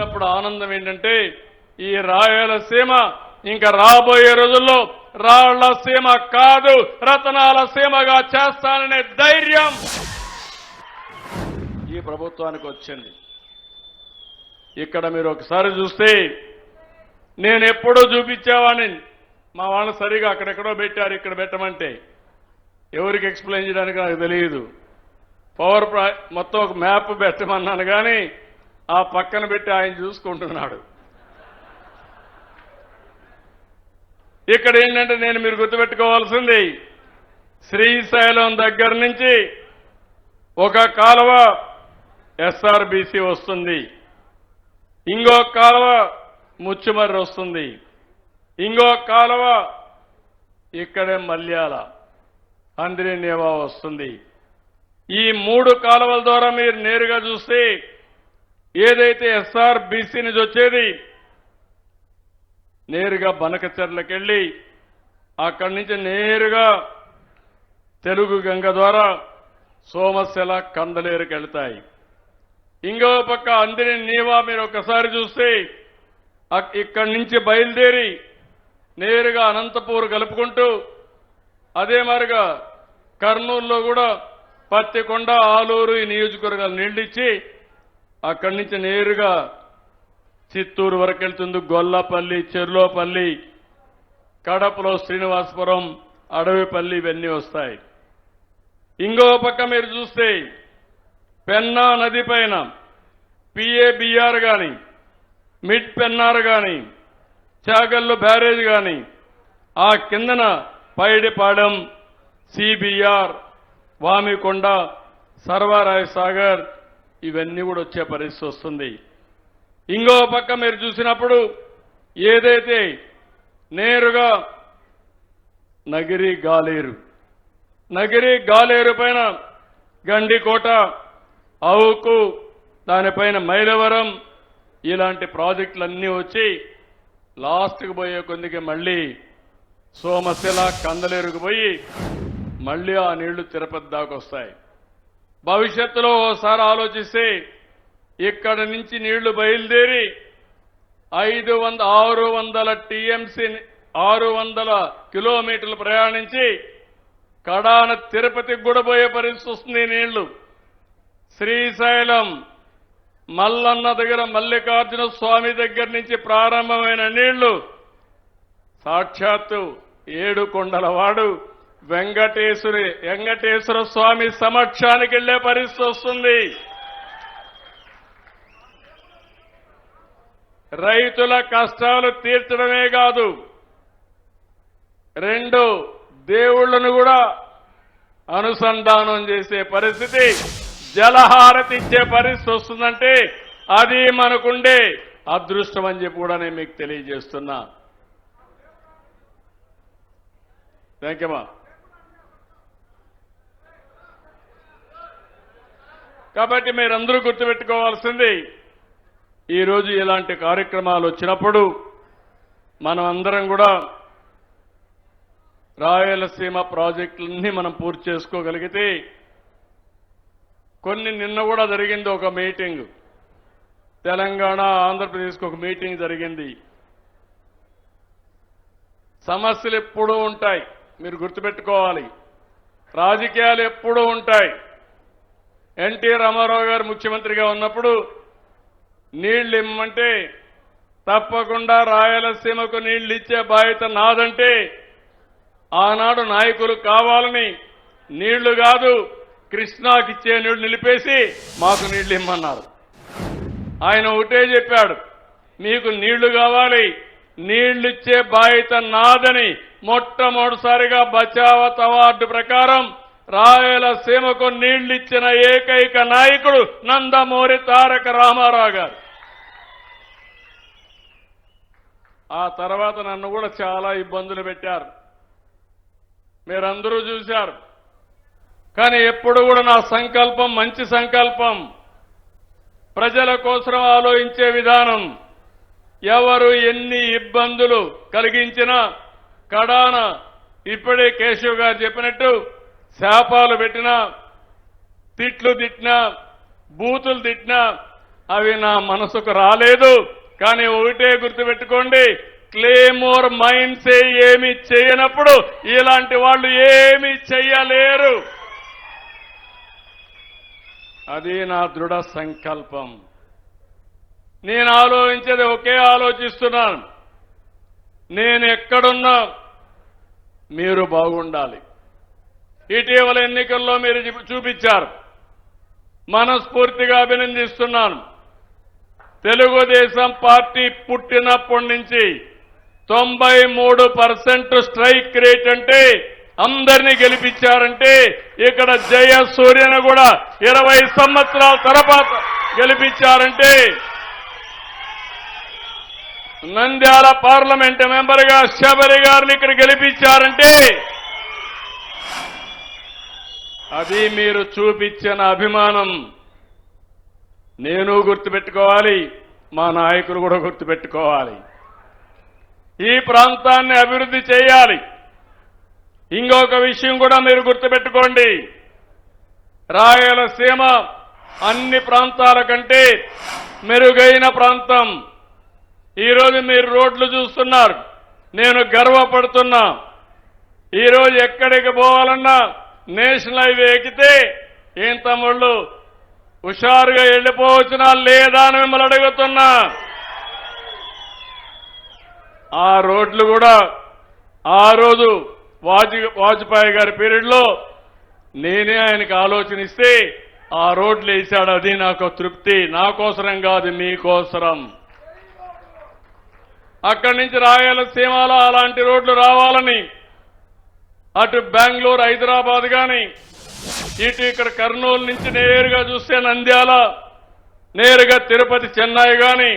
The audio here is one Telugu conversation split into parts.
చూసినప్పుడు ఆనందం ఏంటంటే ఈ రాయలసీమ ఇంకా రాబోయే రోజుల్లో రాళ్ళ సీమ కాదు రతనాల సీమగా చేస్తాననే ధైర్యం. ఈ ప్రభుత్వానికి వచ్చింది. ఇక్కడ మీరు ఒకసారి చూస్తే నేను ఎప్పుడూ చూపించేవాడిని. మా వాళ్ళు సరిగా అక్కడెక్కడో పెట్టారు ఇక్కడ పెట్టమంటే. ఎవరికి ఎక్స్ప్లెయిన్ చేయడానికి నాకు తెలియదు. పవర్ మొత్తం ఒక మ్యాప్ పెట్టమన్నాను కానీ ఆ పక్కన పెట్టి ఆయన చూసుకుంటున్నాడు. ఇక్కడ ఏంటంటే నేను మీరు గుర్తుపెట్టుకోవాల్సింది శ్రీశైలం దగ్గర నుంచి ఒక కాలువ ఎస్ఆర్బీసీ వస్తుంది. ఇంకో కాలువ ముచ్చుమర్రి వస్తుంది. ఇంకో కాలువ ఇక్కడే మల్యాల అంద్రినేవా వస్తుంది. ఈ మూడు కాలువల ద్వారా మీరు నేరుగా చూస్తే ఏదైతే ఎస్ఆర్ బీసీ నుంచి వచ్చేది నేరుగా బనకచెర్లకు వెళ్ళి అక్కడి నుంచి నేరుగా తెలుగు గంగ ద్వారా సోమశల కందలేరుకి వెళ్తాయి ఇంకో పక్క అందిని నీవా మీరు ఒకసారి చూస్తే అక్- ఇక్కడి నుంచి బయలుదేరి నేరుగా అనంతపూర్ కలుపుకుంటూ అదే మారిగా కర్నూలులో కూడా పత్తికొండ ఆలూరు ఈ నియోజకవర్గాలు నీళ్ళిచ్చి అక్కడి నుంచి నేరుగా చిత్తూరు వరకు వెళ్తుంది గొల్లపల్లి చెర్లోపల్లి కడపలో శ్రీనివాసపురం అడవిపల్లి ఇవన్నీ వస్తాయి. ఇంకో పక్క మీరు చూస్తే పెన్నా నది పైన పిఏబిఆర్ కానీ మిడ్ పెన్నార్ కానీ చాగల్లు బ్యారేజ్ కానీ ఆ కిందన పైడిపాడెం సిబిఆర్ వామికొండ సర్వారాయసాగర్ ఇవన్నీ కూడా వచ్చే పరిస్థితి వస్తుంది. ఇంకో పక్క మీరు చూసినప్పుడు ఏదైతే నేరుగా నగిరి గాలేరు నగిరి గాలేరు పైన గండికోట అవుకు దానిపైన మైలవరం ఇలాంటి ప్రాజెక్టులన్నీ వచ్చి లాస్ట్కి పోయే కొద్దిగా మళ్ళీ సోమశిల కందలేరుకు పోయి మళ్ళీ ఆ నీళ్ళు తిరుపతి దాకా వస్తాయి. భవిష్యత్తులో ఓసారి ఆలోచిస్తే ఇక్కడ నుంచి నీళ్ళు బయలుదేరి ఐదు వంద ఆరు వందల టీఎంసీ ఆరు వందల కిలోమీటర్లు ప్రయాణించి కడాన తిరుపతికి కూడా పోయే పరిస్థితి వస్తుంది నీళ్ళు. శ్రీశైలం మల్లన్న దగ్గర మల్లికార్జున స్వామి దగ్గర నుంచి ప్రారంభమైన నీళ్ళు సాక్షాత్తు ఏడు కొండల వాడు వెంకటేశ్వరి వెంకటేశ్వర స్వామి సమక్షానికి వెళ్ళే పరిస్థితి వస్తుంది. రైతుల కష్టాలు తీర్చడమే కాదు రెండు దేవుళ్ళను కూడా అనుసంధానం చేసే పరిస్థితి జలహారతి ఇచ్చే పరిస్థితి వస్తుందంటే అది మనకుండే అదృష్టం అని చెప్పి కూడా నేను మీకు తెలియజేస్తున్నా. థ్యాంక్ యూ మా కాబట్టి మీరందరూ గుర్తుపెట్టుకోవాల్సింది ఈరోజు ఇలాంటి కార్యక్రమాలు వచ్చినప్పుడు మనం అందరం కూడా రాయలసీమ ప్రాజెక్టులన్నీ మనం పూర్తి చేసుకోగలిగితే కొన్ని నిన్న కూడా జరిగింది ఒక మీటింగ్. తెలంగాణ ఆంధ్రప్రదేశ్కి ఒక మీటింగ్ జరిగింది. సమస్యలు ఎప్పుడూ ఉంటాయి మీరు గుర్తుపెట్టుకోవాలి. రాజకీయాలు ఎప్పుడూ ఉంటాయి. ఎన్టీ రామారావు గారు ముఖ్యమంత్రిగా ఉన్నప్పుడు నీళ్ళు ఇమ్మంటే తప్పకుండా రాయలసీమకు నీళ్ళు ఇచ్చే బాధ్యత నాదంటే ఆనాడు నాయకులు కావాలని నీళ్ళు కాదు కృష్ణాకి ఇచ్చే నీళ్ళు నిలిపేసి మాకు నీళ్ళు ఇమ్మన్నారు ఆయన ఒకటే చెప్పాడు మీకు నీళ్ళు కావాలి నీళ్ళిచ్చే బాధ్యత నాదని మొట్టమొదటిసారిగా బచావత్ అవార్డు ప్రకారం రాయలసీమకు నీళ్ళిచ్చిన ఏకైక నాయకుడు నందమూరి తారక రామారావు గారు. ఆ తర్వాత నన్ను కూడా చాలా ఇబ్బందులు పెట్టారు. మీరందరూ చూశారు. కానీ ఎప్పుడు కూడా నా సంకల్పం మంచి సంకల్పం. ప్రజల కోసం ఆలోచించే విధానం. ఎవరు ఎన్ని ఇబ్బందులు కలిగించినా కడాన ఇప్పుడే కేశవ్ గారు చెప్పినట్టు శాపాలు పెట్టినా తిట్లు తిట్టినా బూతులు తిట్టినా అవి నా మనసుకు రాలేదు. కానీ ఒకటే గుర్తుపెట్టుకోండి క్లేమోర్ మైండ్సే ఏమి చేయనప్పుడు ఇలాంటి వాళ్ళు ఏమి చెయ్యలేరు. అది నా దృఢ సంకల్పం. నేను ఆలోచించేది ఒకే ఆలోచిస్తున్నాను. నేను ఎక్కడున్నా మీరు బాగుండాలి. ఇటీవల ఎన్నికల్లో మీరు చూపించారు. మనస్ఫూర్తిగా అభినందిస్తున్నాను. తెలుగుదేశం పార్టీ పుట్టినప్పటి నుంచి తొంభై మూడు పర్సెంట్ స్ట్రైక్ రేట్ అంటే అందరినీ గెలిపించారంటే ఇక్కడ జయ సూర్యను కూడా ఇరవై సంవత్సరాల తర్వాత గెలిపించారంటే నంద్యాల పార్లమెంట్ మెంబర్గా శబరి గారిని ఇక్కడ గెలిపించారంటే అది మీరు చూపించిన అభిమానం. నేను గుర్తుపెట్టుకోవాలి మా నాయకులు కూడా గుర్తుపెట్టుకోవాలి. ఈ ప్రాంతాన్ని అభివృద్ధి చేయాలి. ఇంకొక విషయం కూడా మీరు గుర్తుపెట్టుకోండి. రాయలసీమ అన్ని ప్రాంతాల కంటే మెరుగైన ప్రాంతం. ఈరోజు మీరు రోడ్లు చూస్తున్నారు. నేను గర్వపడుతున్నా. ఈరోజు ఎక్కడికి పోవాలన్నా నేషనల్ హైవే ఎక్కితే ఏం తమ్ముళ్ళు? హుషారుగా వెళ్ళిపోవచ్చునా లేదా అని మిమ్మల్ని అడుగుతున్నా. ఆ రోడ్లు కూడా ఆ రోజు వాజ్ వాజ్పేయి గారి పీరియడ్లో నేనే ఆయనకు ఆలోచన ఇస్తే ఆ రోడ్లు వేశాడు అది నాకు తృప్తి. నా కోసరం కాదు మీకోసరం అక్కడి నుంచి రాయలసీమలో అలాంటి రోడ్లు రావాలని అటు బెంగళూరు హైదరాబాద్ కానీ ఇటు ఇక్కడ కర్నూలు నుంచి నేరుగా చూస్తే నంద్యాల నేరుగా తిరుపతి చెన్నై కానీ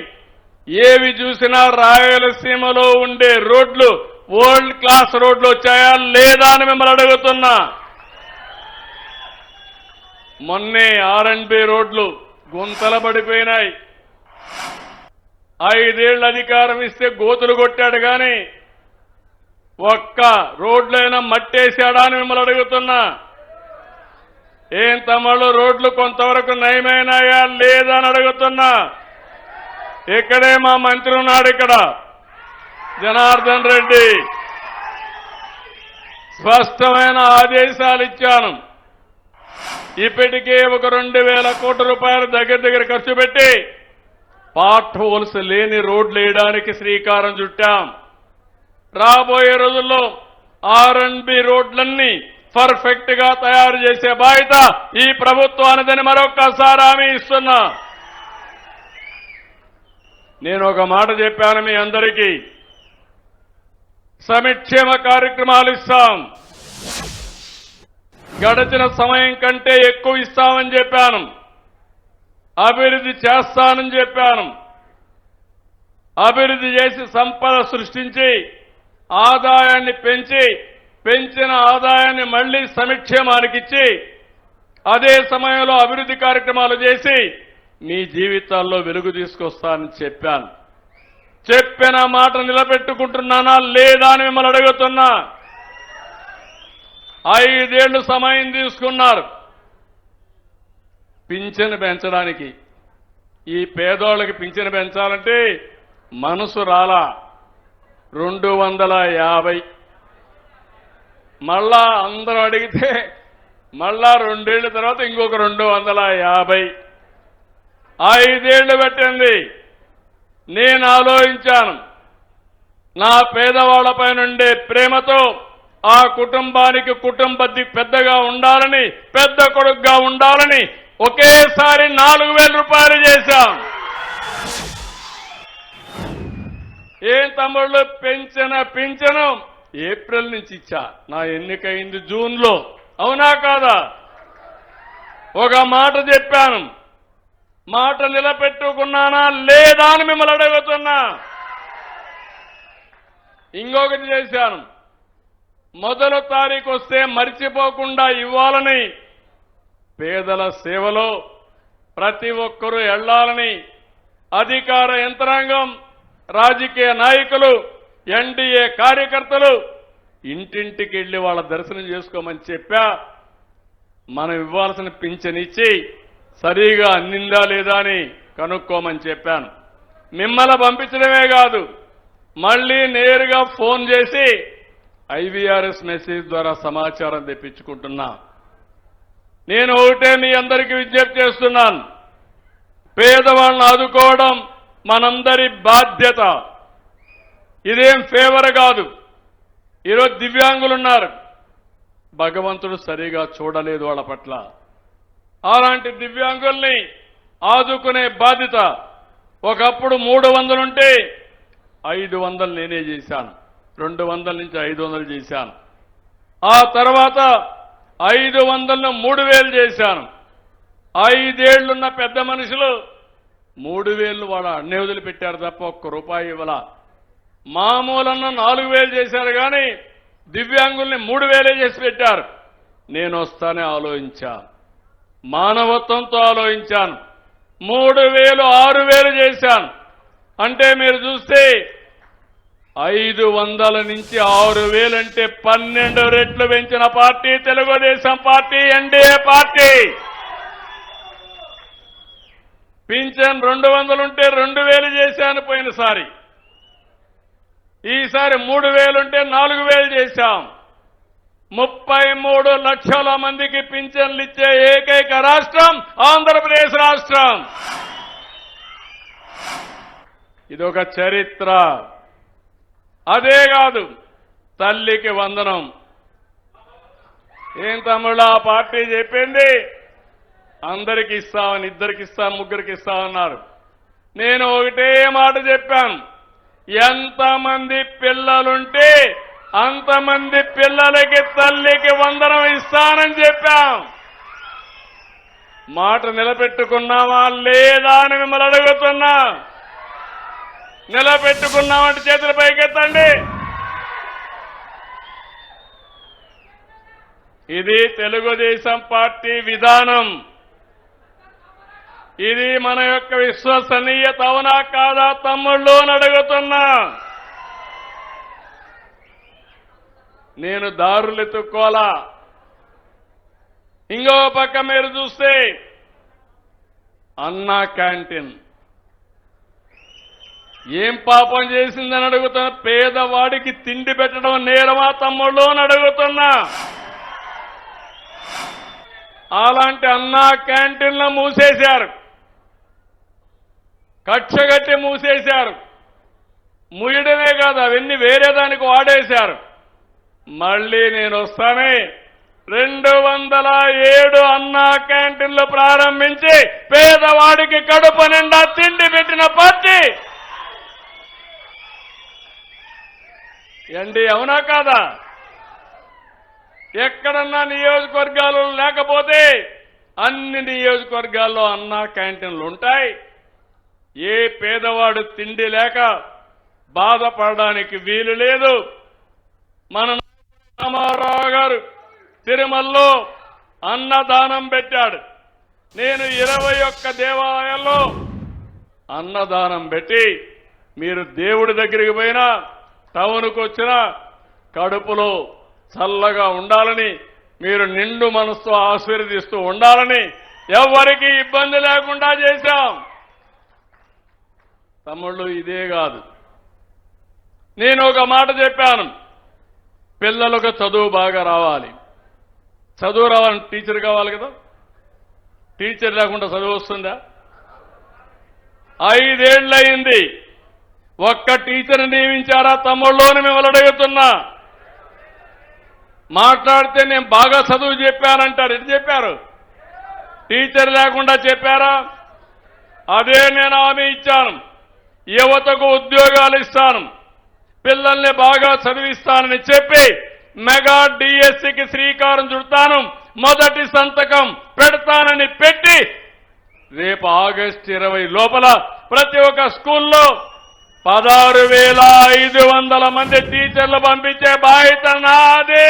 ఏవి చూసినా రాయలసీమలో ఉండే రోడ్లు వరల్డ్ క్లాస్ రోడ్లు వచ్చాయా లేదా అని మిమ్మల్ని అడుగుతున్నా. మొన్నే ఆర్ అండ్ బి రోడ్లు గుంతల పడిపోయినాయి. ఐదేళ్ళ అధికారం ఇస్తే గోతులు కొట్టాడు కానీ ఒక్క రోడ్లైనా మట్టేశాడా అని మిమ్మల్ని అడుగుతున్నా. ఏం తమ్ముళ్ళు రోడ్లు కొంతవరకు నయమైనాయా లేదా అని అడుగుతున్నా. ఇక్కడే మా మంత్రి ఉన్నాడు ఇక్కడ. జనార్దన్ రెడ్డి. స్పష్టమైన ఆదేశాలు ఇచ్చాను. ఇప్పటికే ఒక రెండు వేల కోట్ల రూపాయలు దగ్గర దగ్గర ఖర్చు పెట్టి పార్ట్ హోల్స్ లేని రోడ్లు వేయడానికి శ్రీకారం చుట్టాం. రాబోయే రోజుల్లో ఆర్ అండ్ బి రోడ్లన్నీ పర్ఫెక్ట్గా తయారు చేసే బాధ్యత ఈ ప్రభుత్వానిదని మరొక్కసారి హామీ ఇస్తున్నా. నేను ఒక మాట చెప్పాను మీ అందరికీ. సమిక్షేమ కార్యక్రమాలు ఇస్తాం. గడిచిన సమయం కంటే ఎక్కువ ఇస్తామని చెప్పాను. అభివృద్ధి చేస్తానని చెప్పాను. అభివృద్ధి చేసి సంపద సృష్టించి ఆదాయాన్ని పెంచి పెంచిన ఆదాయాన్ని మళ్ళీ సమిక్షేమానికి ఇచ్చి అదే సమయంలో అభివృద్ధి కార్యక్రమాలు చేసి మీ జీవితాల్లో వెలుగు తీసుకొస్తానని చెప్పాను. చెప్పిన మాట నిలబెట్టుకుంటున్నానా లేదా అని మిమ్మల్ని అడుగుతున్నా. ఐదేళ్ళు సమయం తీసుకున్నారు. పింఛను పెంచడానికి. ఈ పేదోళ్ళకి పింఛను పెంచాలంటే మనసు రాలా. రెండు వందల యాభై. మళ్ళా అందరూ అడిగితే మళ్ళా రెండేళ్ళ తర్వాత ఇంకొక రెండు వందల యాభై. ఐదేళ్ళు పెట్టింది. నేను ఆలోచించాను. నా పేదవాళ్ళపై నుండే ప్రేమతో ఆ కుటుంబానికి కుటుంబ పెద్దగా ఉండాలని పెద్ద కొడుకుగా ఉండాలని ఒకేసారి నాలుగు వేల రూపాయలు చేశాం. ఏం తమ్ముళ్ళు పెంచిన పింఛను ఏప్రిల్ నుంచి ఇచ్చా. నా ఎన్నికైంది జూన్లో అవునా కాదా? ఒక మాట చెప్పాను. మాట నిలబెట్టుకున్నానా లేదా అని మిమ్మల్ని అడుగుతున్నా. ఇంకొకటి చేశాను. మొదలు తారీఖు వస్తే మర్చిపోకుండా ఇవ్వాలని పేదల సేవలో ప్రతి ఒక్కరూ వెళ్ళాలని అధికార యంత్రాంగం రాజకీయ నాయకులు ఎన్డీఏ కార్యకర్తలు ఇంటింటికి వెళ్ళి వాళ్ళ దర్శనం చేసుకోమని చెప్పా. మనం ఇవ్వాల్సిన పింఛన్ ఇచ్చి సరిగా అందిందా లేదా అని కనుక్కోమని చెప్పాను. మిమ్మల్ని పంపించడమే కాదు మళ్ళీ నేరుగా ఫోన్ చేసి ఐవీఆర్ఎస్ మెసేజ్ ద్వారా సమాచారం తెప్పించుకుంటున్నా. నేను ఒకటే మీ అందరికీ విజ్ఞప్తి చేస్తున్నాను. పేదవాళ్ళని ఆదుకోవడం మనందరి బాధ్యత. ఇదేం ఫేవర్ కాదు. ఈరోజు దివ్యాంగులు ఉన్నారు భగవంతుడు సరిగా చూడలేదు వాళ్ళ పట్ల. అలాంటి దివ్యాంగుల్ని ఆదుకునే బాధ్యత ఒకప్పుడు మూడు వందలుంటే ఐదు వందలు నేనే చేశాను. రెండు వందల నుంచి ఐదు వందలు చేశాను. ఆ తర్వాత ఐదు వందలను మూడు వేలు చేశాను. ఐదేళ్ళున్న పెద్ద మనుషులు మూడు వేలు వాళ్ళ అన్నే వదిలిపెట్టారు తప్ప ఒక్క రూపాయి ఇవ్వాల. మామూలన్న నాలుగు వేలు చేశారు కానీ దివ్యాంగుల్ని మూడు వేలే చేసి పెట్టారు. నేను వస్తానే ఆలోచించాను. మానవత్వంతో ఆలోచించాను. మూడు వేలు ఆరు వేలు చేశాను. అంటే మీరు చూస్తే ఐదు వందల నుంచి ఆరు వేలంటే పన్నెండు రెట్లు పెంచిన party Telugu Desam party NDA party. Pension రెండు వందలుంటే రెండు వేలు చేశాను పోయినసారి. ఈసారి మూడు వేలుంటే నాలుగు వేలు చేశాం. ముప్పై మూడు లక్షల మందికి పింఛన్లు ఇచ్చే ఏకైక రాష్ట్రం ఆంధ్రప్రదేశ్ రాష్ట్రం. ఇదొక చరిత్ర. అదే కాదు తల్లికి వందనం. ఏం తమ్ముడు ఆ పార్టీ చెప్పింది? అందరికి ఇస్తామని ఇద్దరికి ఇస్తాం ముగ్గురికి ఇస్తామన్నారు నేను ఒకటే మాట చెప్పాను. ఎంతమంది పిల్లలుంటే అంతమంది పిల్లలకి తల్లికి వందనం ఇస్తానని చెప్పాం. మాట నిలబెట్టుకున్నావా లేదా అని మిమ్మల్ని అడుగుతున్నా. నిలబెట్టుకున్నామంటే చేతులు పైకెత్తండి. ఇది తెలుగుదేశం పార్టీ విధానం. ఇది మన యొక్క విశ్వసనీయత అవునా కాదా తమ్ముళ్ళు అని అడుగుతున్నా. నేను దారులు ఎత్తుక్కోలా ఇంకో పక్క మీరు చూస్తే అన్నా క్యాంటీన్. ఏం పాపం చేసిందని అడుగుతున్నా? పేదవాడికి తిండి పెట్టడం నేరమా తమ్ముళ్ళు అని అడుగుతున్నా. అలాంటి అన్నా క్యాంటీన్లు మూసేశారు. కక్షగట్టి మూసేశారు. ముయడమే కాదు అవన్నీ వేరే దానికి వాడేశారు. మళ్ళీ నేను వస్తానే. రెండు వందల ఏడు అన్నా క్యాంటీన్లు ప్రారంభించి పేదవాడికి కడుపు నిండా తిండి పెట్టిన పార్టీ ఎండి అవునా కాదా? ఎక్కడన్నా నియోజకవర్గాలు లేకపోతే అన్ని నియోజకవర్గాల్లో అన్నా క్యాంటీన్లు ఉంటాయి. ఏ పేదవాడు తిండి లేక బాధపడడానికి వీలు లేదు. మన రామారావు గారు తిరుమలలో అన్నదానం పెట్టాడు. నేను ఇరవై ఒక్క దేవాలయాల్లో అన్నదానం పెట్టి మీరు దేవుడి దగ్గరికి పోయినా టౌన్కు వచ్చినా కడుపులో చల్లగా ఉండాలని మీరు నిండు మనసుతో ఆశీర్వదిస్తూ ఉండాలని ఎవరికి ఇబ్బంది లేకుండా చేశాం. తమ్ముళ్ళు ఇదే కాదు. నేను ఒక మాట చెప్పాను. పిల్లలకు చదువు బాగా రావాలి. చదువు రావాలని టీచర్ కావాలి కదా? టీచర్ లేకుండా చదువు వస్తుందా? ఐదేళ్ళయింది ఒక్క టీచర్ నియమించారా తమ్ముళ్ళు అని మిమ్మల్ని మాట్లాడితే నేను బాగా చదువు చెప్పానంటారు. ఎటు చెప్పారు? టీచర్ లేకుండా చెప్పారా? అదే నేను హామీ ఇచ్చాను. యువతకు ఉద్యోగాలు ఇస్తాను. పిల్లల్ని బాగా చదివిస్తానని చెప్పి మెగా డిఎస్సికి శ్రీకారం చుడతాను. మొదటి సంతకం పెడతానని పెట్టి రేపు ఆగస్ట్ ఇరవై లోపల ప్రతి ఒక్క స్కూల్లో పదహారు వేల ఐదు వందల మంది టీచర్లు పంపించే బాధ్యత నాది.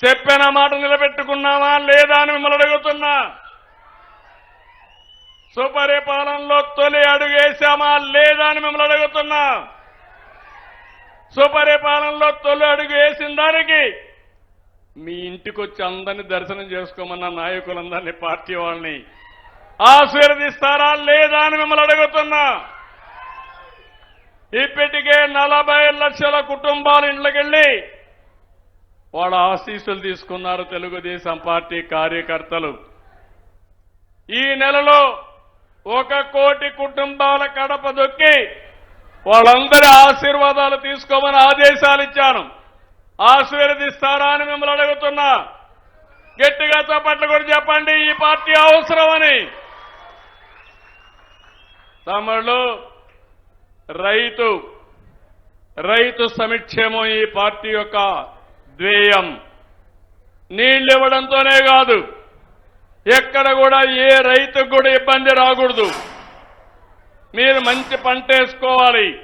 చెప్పిన మాట నిలబెట్టుకున్నావా లేదా అని మిమ్మల్ని అడుగుతున్నా. సుపరిపాలనలో తొలి అడుగు వేశామా లేదా అని మిమ్మల్ని అడుగుతున్నా. సుపరిపాలనలో తొలి అడుగు వేసిన దానికి మీ ఇంటికి వచ్చి అందరినీ దర్శనం చేసుకోమన్న నాయకులందరినీ పార్టీ వాళ్ళని ఆశీర్వదిస్తారా లేదా అని మిమ్మల్ని అడుగుతున్నా. ఇప్పటికే నలభై లక్షల కుటుంబాల ఇండ్లకెళ్ళి వాళ్ళ ఆశీస్సులు తీసుకున్నారు తెలుగుదేశం పార్టీ కార్యకర్తలు. ఈ నెలలో ఒక కోటి కుటుంబాల కడప దొక్కి వాళ్ళందరి ఆశీర్వాదాలు తీసుకోమని ఆదేశాలు ఇచ్చాను. ఆశీర్వదిస్తారా అని మిమ్మల్ని అడుగుతున్నా. గట్టిగా చప్పట్లు కూడా చెప్పండి ఈ పార్టీ అవసరమని. తమిళలో రైతు రైతు సమిక్షేమం ఈ పార్టీ యొక్క ధ్యేయం. నీళ్ళు ఇవ్వడంతోనే కాదు. ఎక్కడ కూడా ఏ రైతుకు కూడా ఇబ్బంది రాకూడదు. మీరు మంచి పంట వేసుకోవాలి.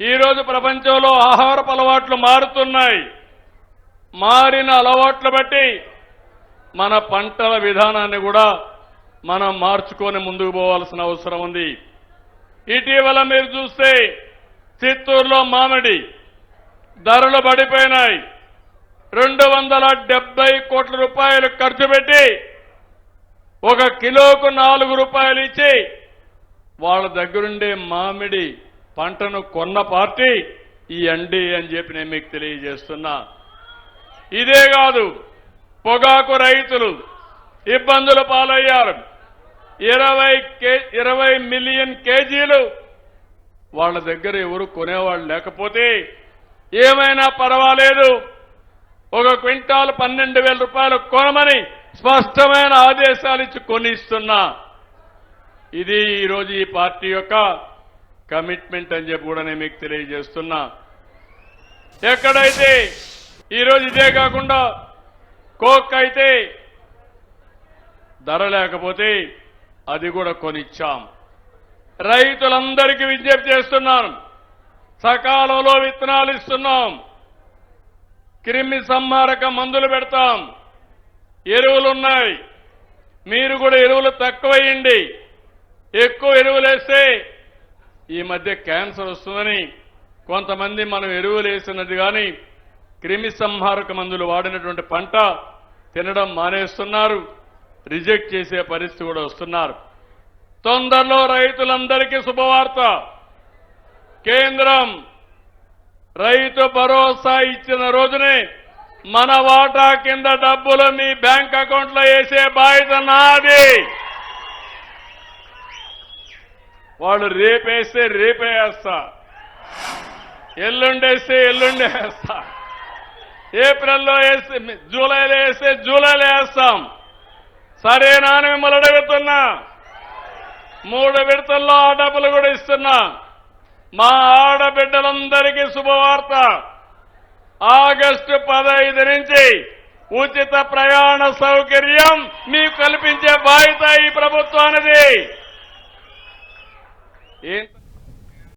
ఈరోజు ప్రపంచంలో ఆహారపు అలవాట్లు మారుతున్నాయి. మారిన అలవాట్లు బట్టి మన పంటల విధానాన్ని కూడా మనం మార్చుకొని ముందుకు పోవాల్సిన అవసరం ఉంది. ఇటీవల మీరు చూస్తే చిత్తూరులో మామిడి ధరలు పడిపోయినాయి. రెండు వందల డెబ్బై కోట్ల రూపాయలు ఖర్చు పెట్టి ఒక కిలోకు నాలుగు రూపాయలు ఇచ్చి వాళ్ళ దగ్గరుండే మామిడి పంటను కొన్న పార్టీ ఈ అండి అని చెప్పి నేను మీకు తెలియజేస్తున్నా. ఇదే కాదు పొగాకు రైతులు ఇబ్బందుల పాలయ్యారు. ఇరవై కే ఇరవై మిలియన్ కేజీలు వాళ్ళ దగ్గర ఎవరు కొనేవాళ్ళు లేకపోతే ఏమైనా పర్వాలేదు. ఒక క్వింటాల్ పన్నెండు వేల రూపాయలు కొనమని స్పష్టమైన ఆదేశాలు ఇచ్చి కొనిస్తున్నా. ఇది ఈరోజు ఈ పార్టీ యొక్క కమిట్మెంట్ అని చెప్పి కూడా నేను మీకు తెలియజేస్తున్నా. ఎక్కడైతే ఈరోజు ఇదే కాకుండా కోక్ అయితే ధర లేకపోతే అది కూడా కొనిచ్చాం. రైతులందరికీ విజ్ఞప్తి చేస్తున్నాం సకాలంలో విత్తనాలు ఇస్తున్నాం. క్రిమి సంహారక మందులు పెడతాం. ఎరువులున్నాయి. మీరు కూడా ఎరువులు తక్కువయ్యండి. ఎక్కువ ఎరువులు వేస్తే ఈ మధ్య క్యాన్సర్ వస్తుందని కొంతమంది మనం ఎరువులు వేసినది కానీ క్రిమి సంహారక మందులు వాడినటువంటి పంట తినడం మానేస్తున్నారు. రిజెక్ట్ చేసే పరిస్థితి కూడా వస్తున్నారు. తొందరలో రైతులందరికీ శుభవార్త. కేంద్రం రైతు భరోసా ఇచ్చిన రోజునే మన వాటా కింద డబ్బులు మీ బ్యాంక్ అకౌంట్లో వేసే బాధ్యత నాది. వాళ్ళు రేపేస్తే రేపే వేస్తా. ఎల్లుండేస్తే ఎల్లుండేస్తా ఏప్రిల్లో వేస్తే జూలైలో వేస్తే జూలైలో వేస్తాం. సరేనా అని మిమ్మల్ని అడుగుతున్నా. మూడు విడతల్లో ఆ డబ్బులు కూడా ఇస్తున్నా. మా ఆడబిడ్డలందరికీ శుభవార్త. ఆగస్టు పదహైదు నుంచి ఉచిత ప్రయాణ సౌకర్యం మీకు కల్పించే బాధ్యత ఈ ప్రభుత్వానిది. ఏ